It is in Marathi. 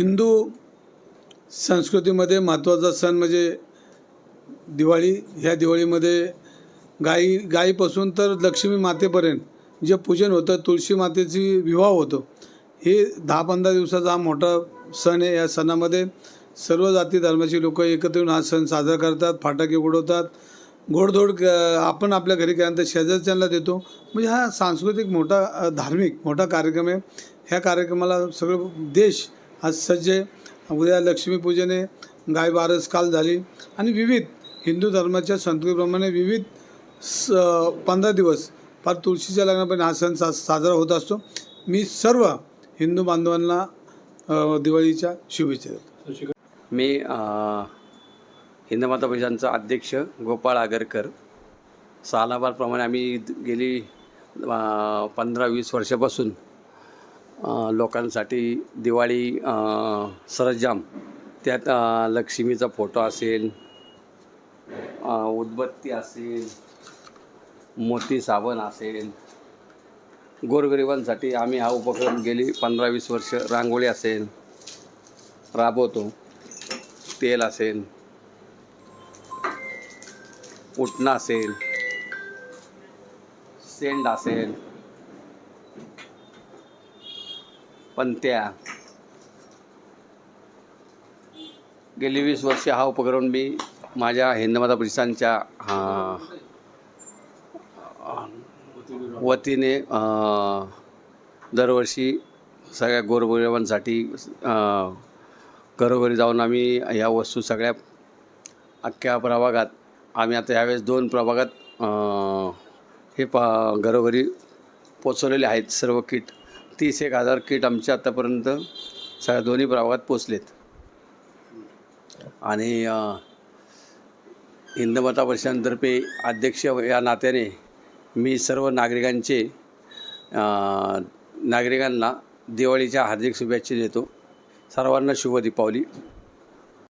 हिंदू संस्कृतीमध्ये महत्त्वाचा सण म्हणजे दिवाळी. ह्या दिवाळीमध्ये गाई गाईपासून तर लक्ष्मी मातेपर्यंत जे पूजन होतं तुळशी मातेची विवाह होतो हे दहा पंधरा दिवसाचा हा मोठा सण आहे. या सणामध्ये सर्व जाती धर्माची लोक एकत्र येऊन हा सण साजरा करतात फाटाके उडवतात. गोडधोड क- आपण आपल्या घरी केल्यानंतर शेजारच्यांना देतो. म्हणजे हा सांस्कृतिक मोठा धार्मिक मोठा कार्यक्रम आहे. ह्या कार्यक्रमाला सगळं देश आज सज्ज आहे उद्या लक्ष्मीपूजने गाय बारस काल झाली. आणि विविध हिंदू धर्माच्या संस्कृतीप्रमाणे विविध स पंधरा दिवस फार तुळशीच्या लग्नापर्यंत हा सण सा साजरा होत असतो. मी सर्व हिंदू बांधवांना दिवाळीच्या शुभेच्छा देतो. मी हिंदू माता परिषदांचा अध्यक्ष गोपाळ आगरकर. सालाबारप्रमाणे आम्ही गेली पंधरा वीस वर्षापासून लोकांसाठी दिवाळी सरंजाम. त्यात लक्ष्मीचा फोटो असेल उदबत्ती असेल मोती साबण असेल. गोरगरिबांसाठी आम्ही हा उपक्रम गेली पंधरा वीस वर्ष. रांगोळी असेल राबवतो. तेल असेल उटणं असेल सेंड असेल. पंत्या गेली वीस वर्ष हा उपक्रम मी माझ्या हिंदमाता परिषदांच्या वतीने दरवर्षी सगळ्या गोरगरिबांसाठी घरोघरी जाऊन आम्ही ह्या वस्तू सगळ्या अख्ख्या प्रभागात आम्ही आता यावेळेस दोन प्रभागात हे पा घरोघरी पोचवलेले आहेत सर्व किट. तीस एक हजार किट आमच्या आत्तापर्यंत सगळ्या दोन्ही प्रभागात पोचलेत. आणि हिंदमता वर्षांतर्फे अध्यक्ष या नात्याने मी सर्व नागरिकांचे नागरिकांना दिवाळीच्या हार्दिक शुभेच्छा देतो. सर्वांना शुभ दीपावली.